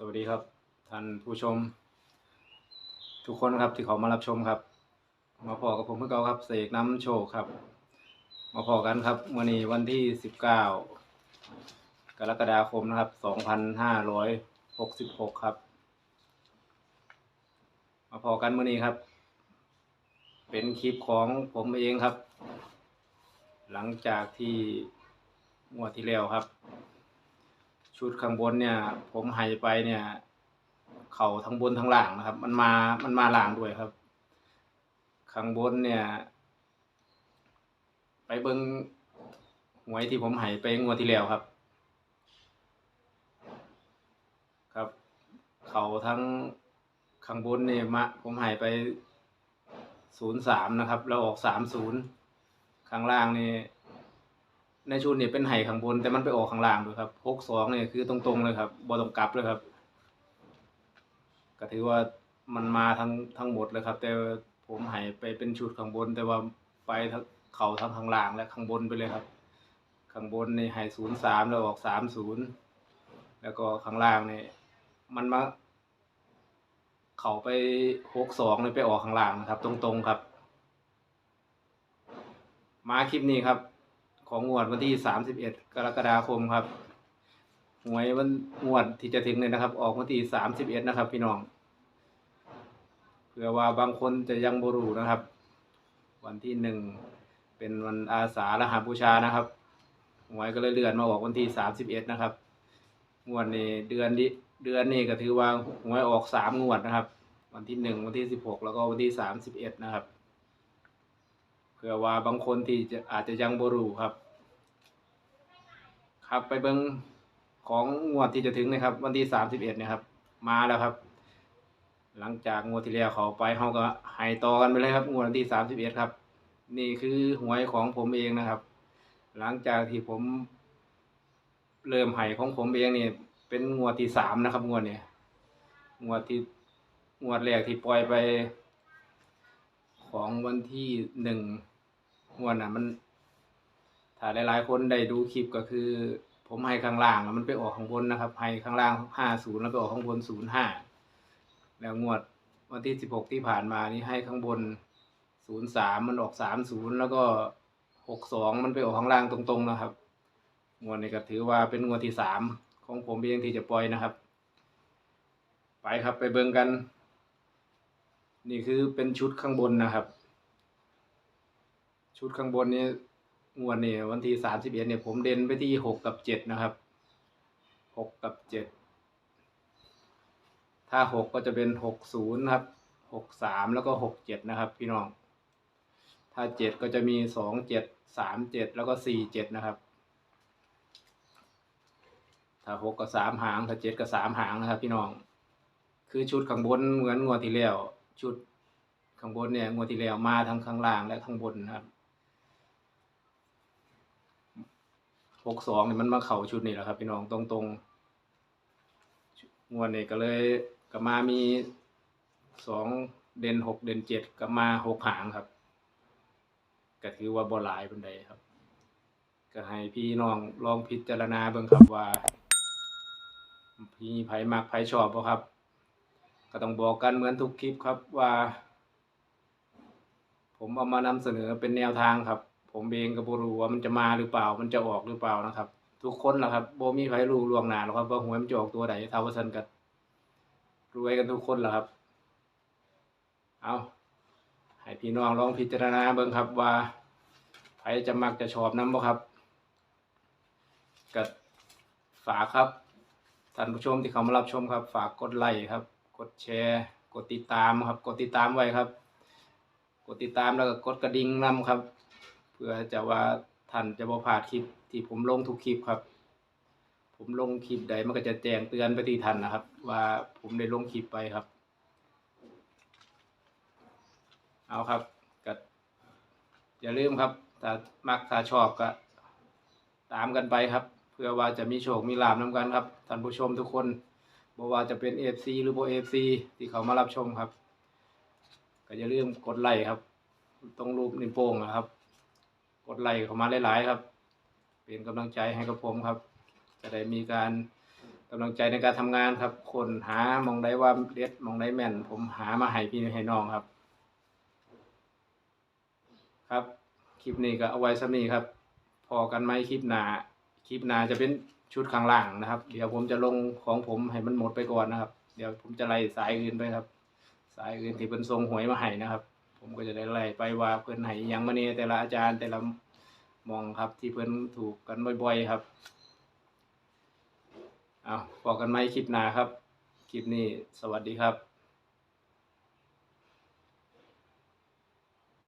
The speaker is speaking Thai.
สวัสดีครับ ท่านผู้ชม ทุกคนครับที่เขามารับชมครับ มาพอกับผมเพื่อเก่าครับเสกน้ำโชคครับ มาพอกันครับวันนี้วันที่สิบเก้ากรกฎาคมนะครับสองพันห้าร้อยหกสิบหกครับ มาพอกันวันนี้ครับ เป็นคลิปของผมเองครับ หลังจากที่งวดที่แล้วครับ ชุดข้างบนเนี่ย ผมให้ไปเนี่ย เข่าทั้งบนทั้งล่างนะครับ มันมามันมาล่างด้วยครับ ข้างบนเนี่ย ไปเบิ้งหวยที่ผมให้ไปงวดที่แล้วครับ ครับ เข่าทั้งข้างบนเนี่ยมาผมให้ไปศูนย์สามนะครับ แล้วออกสามศูนย์ข้างล่างนี่ ในชุดนี่เป็นไห่ข้างบน แต่มันไปออกข้างล่างด้วยครับหกสองเนี่ยคือตรงๆเลยครับบอต้องกลับเลยครับ ก็ถือว่ามันมาทั้งทั้งหมดเลยครับ แต่ผมไห่ไปเป็นชุดข้างบน แต่ว่าไปทั้งเข่าทั้งข้างล่างและข้างบนไปเลยครับ ข้างบนในไห่ศูนย์สามแล้วออกสามศูนย์แล้วก็ข้างล่างเนี่ยมันมาเข่าไปหกสองเลยไปออกข้างล่างนะครับ ตรงๆครับ มาคลิปนี้ครับ ของงวดวันที่ 31 กรกฎาคมครับหวยวันงวดที่จะถึงเนี่ยนะครับ ออกวันที่ 31 นะครับ พี่น้องเผื่อว่าบางคนจะยังบรูนะครับ วันที่หนึ่งเป็นวันอาสาฬหบูชานะครับหวยก็เลยเลื่อนมาออกวันที่ 31 นะครับงวดนี้เดือนนี้เดือนนี้ก็ถือว่าหวยออกสามงวดนะครับ วันที่หนึ่งวันที่ 16 แล้วก็วันที่ 31 นะครับ เผื่อว่าบางคนที่จะอาจจะยังบรูครับ ครับไปเบิ้งของงวดที่จะถึงนะครับ วันที่สามสิบเอ็ดนะครับ มาแล้วครับ หลังจากงวดที่แล้วเขาไปเขาก็ให้ต่อกันไปเลยครับ งวดวันที่สามสิบเอ็ดครับ นี่คือหวยของผมเองนะครับ หลังจากที่ผม เริ่มให้ของผมเองนี่เป็นงวดที่สามนะครับ งวดเนี่ยงวดที่งวดแรกที่ปล่อยไป ของวันที่หนึ่งงวดน่ะมัน ถ้าหลายๆคนได้ดูคลิปก็คือ ผมให้ข้างล่างแล้วมันไปออกข้างบนนะครับให้ข้างล่างห้าศูนย์แล้วไปออกข้างบนศูนย์ห้าแล้วงวดวันที่สิบหกที่ผ่านมานี่ให้ข้างบนศูนย์สามมันออกสามศูนย์แล้วก็หกสองมันไปออกข้างล่างตรงๆนะครับ งวดนี้ก็ถือว่าเป็นงวดที่สามของผมเองที่จะปล่อยนะครับ ไปครับไปเบิ่งกัน นี่คือเป็นชุดข้างบนนะครับ ชุดข้างบนนี้งวดนี่วันที่สามสิบเอ็ดเนี่ยผมเด่นไปที่หกกับเจ็ดนะครับหกกับเจ็ดถ้าหกก็จะเป็นหกศูนย์ครับหกสามแล้วก็หกเจ็ดนะครับ พี่น้อง ถ้าเจ็ดก็จะมีสองเจ็ดสามเจ็ดแล้วก็สี่เจ็ดนะครับ ถ้าหกก็สามหาง ถ้าเจ็ดก็สามหางนะครับ พี่น้อง คือชุดข้างบนเหมือนงวดที่แล้ว ชุดข้างบนเนี่ยงวดที่แล้วมาทั้งข้างล่างและข้างบนนะครับหกสองเนี่ยมันมาเข่าชุดนี้แหละครับ พี่น้องตรงตรงๆงวดเนี้ก็เลยก็มามีสองเด่นหกเด่นเจ็ดก็มาหกหางครับก็ถือว่าบ่หลายเป็นใดครับ ก็ให้พี่น้องลองพิจารณาเบิ่งครับว่าพี่ไผมักไผชอบบ่ครับ ก็ต้องบอกกันเหมือนทุกคลิปครับว่า ผมเอามานำเสนอเป็นแนวทางครับ ผมเองก็บ่รู้ว่ามันจะมาหรือเปล่า มันจะออกหรือเปล่านะครับ ทุกคนแหละครับโบมีใครรู้ล่วงหน้าหรอกครับว่าหวยมันจะออกตัวใดถ้าว่าซั่นก็รวยกันทุกคนแหละครับ เอาให้พี่น้องลองพิจารณาเบิ่งครับว่าใครจะมักจะชอบนํบ่ครับก็ฝากครับท่านผู้ชมที่เข้ามารับชมครับ ฝากกดไลค์ครับ กดแชร์ กดติดตามครับ กดติดตามไว้ครับ กดติดตามแล้วก็กดกระดิ่งนํครับ เพื่อจะว่าท่านจะบ่พลาดคลิปที่ผมลงทุกคลิปครับ ผมลงคลิปใดมันก็จะแจ้งเตือนไปที่ท่านนะครับ ว่าผมได้ลงคลิปไปครับ เอาครับก็อย่าลืมครับ ถ้ามักถ้าชอบก็ตามกันไปครับ เพื่อว่าจะมีโชคมีลาภนำกันครับท่านผู้ชมทุกคน บ่ว่าจะเป็น FC หรือบ่ FC ที่เขามารับชมครับ ก็อย่าลืมกดไลค์ครับ ตรงรูปนิ้วโป้งนะครับ กดไลค์เข้ามาหลายๆ ครับ เป็นกำลังใจให้กับผมครับ จะได้มีการกำลังใจในการทำงานครับ คนหามองได้ว่าเด็ดมองได้แม่น ผมหามาให้พี่ให้น้องครับ ครับ คลิปนี้ก็เอาไว้สำนี้ครับ พอกันไหมคลิปหน้า คลิปหน้าจะเป็น ชุดข้างล่างนะครับ เดี๋ยวผมจะลงของผมให้มันหมดไปก่อนนะครับ เดี๋ยวผมจะไล่สายอื่นไปครับ สายอื่นที่เป็นทรงหวยมาให้นะครับ ผมก็จะได้ไล่ไปว่าเพื่อนให้อิหยังมาเนี่ยแต่ละอาจารย์แต่ละมองครับ ที่เพื่อนถูกกันบ่อย ๆครับเอาพอกันไหมคลิปหน้าครับ คลิปนี้สวัสดีครับ